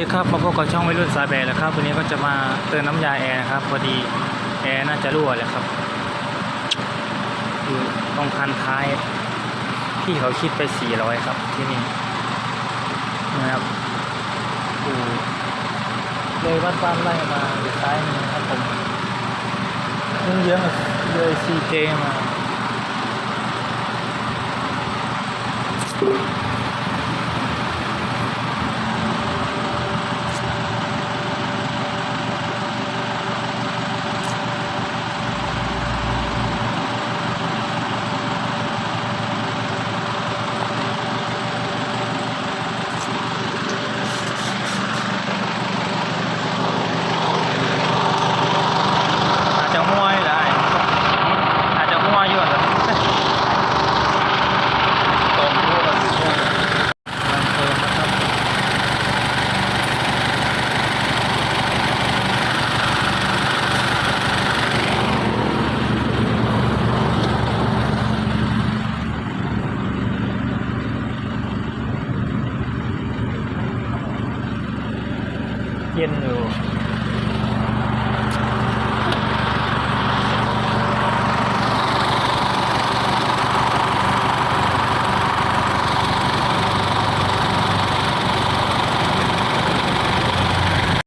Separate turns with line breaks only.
นี่ครับมาพบกับช่องวัยรุ่นสายแบร์แล้วครับวันนี้ก็จะมาเติมน้ำยาแอร์นะครับ พอดีแอร์น่าจะรั่วเลยครับอยู่ตรงพันท้าย ที่เขาคิดไป 400 ครับ ที่นี่นะครับอูเลยวัดบ้านไล่มาอยู่ซ้ายมือครับผมมึงเยอะเลยซีเมาอาจจะมั่วอยู่แหละอาจจะมั่วอยู่แหละตรงรูปแบบนี้มันเพิ่มนะครับ เย็นอยู่